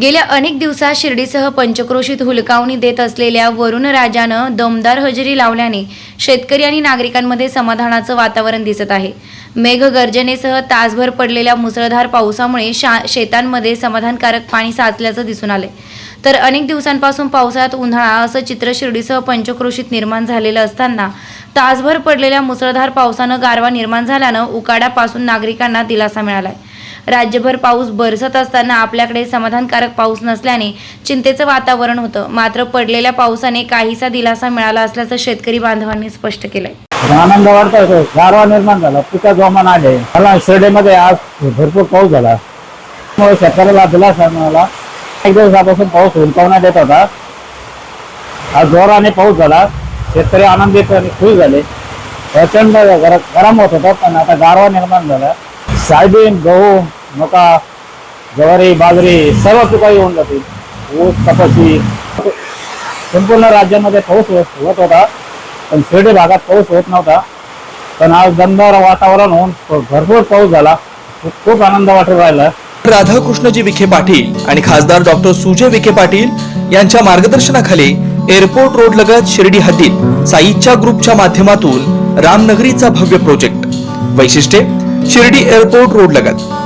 गेल्या अनेक दिवसात शिर्डीसह पंचक्रोशीत हुलकावणी देत असलेल्या वरुण राजानं दमदार हजेरी लावल्याने शेतकरी आणि नागरिकांमध्ये समाधानाचं वातावरण दिसत आहे. मेघगर्जनेसह तासभर पडलेल्या मुसळधार पावसामुळे शा शेतांमध्ये समाधानकारक पाणी साचल्याचं दिसून आलंय. तर अनेक दिवसांपासून पावसाळ्यात उन्हाळा असं चित्र शिर्डीसह पंचक्रोशीत निर्माण झालेलं असताना तासभर पडलेल्या मुसळधार पावसानं गारवा निर्माण झाल्यानं उकाड्यापासून नागरिकांना दिलासा मिळालाय. राज्यभर पाऊस बरसत असताना आपल्याकडे समाधानकारक पाऊस नसल्याने चिंतेचं वातावरण होतं. मात्र पडलेल्या पावसाने काहीसा दिलासा मिळाला असल्याचं शेतकरी बांधवांनी स्पष्ट केलंय. आनंद वाढता गारवा निर्माण झाला. पिका जोमान आले. मला शिर्डीमध्ये आज भरपूर पाऊस झाला. शेतकऱ्याला दिलासा मिळाला. एक दिवसापासून पाऊस हुलकावण्यात येत होता. आज जोराने पाऊस झाला. शेतकरी आनंदित आणि खुश झाले. प्रचंड गरम होत होता पण आता गारवा निर्माण झाला. सायबीन गहू मका ज्वारी बाजरी सर्व पिकं येऊन जातील. ऊस कपाशी. संपूर्ण राज्यामध्ये पाऊस होत होता पण शिर्डी भागात पाऊस होत नव्हता. पण आज दमदार वातावरण होऊन भरपूर पाऊस झाला. खूप- आनंद वाटून राहिला. राधाकृष्णजी विखे पाटील आणि खासदार डॉक्टर सुजय विखे पाटील यांच्या मार्गदर्शनाखाली एअरपोर्ट रोड लगत शिर्डी हद्दीत साईच्या ग्रुपच्या माध्यमातून रामनगरीचा भव्य प्रोजेक्ट. वैशिष्ट्ये शिर्डी एअरपोर्ट रोड लगत.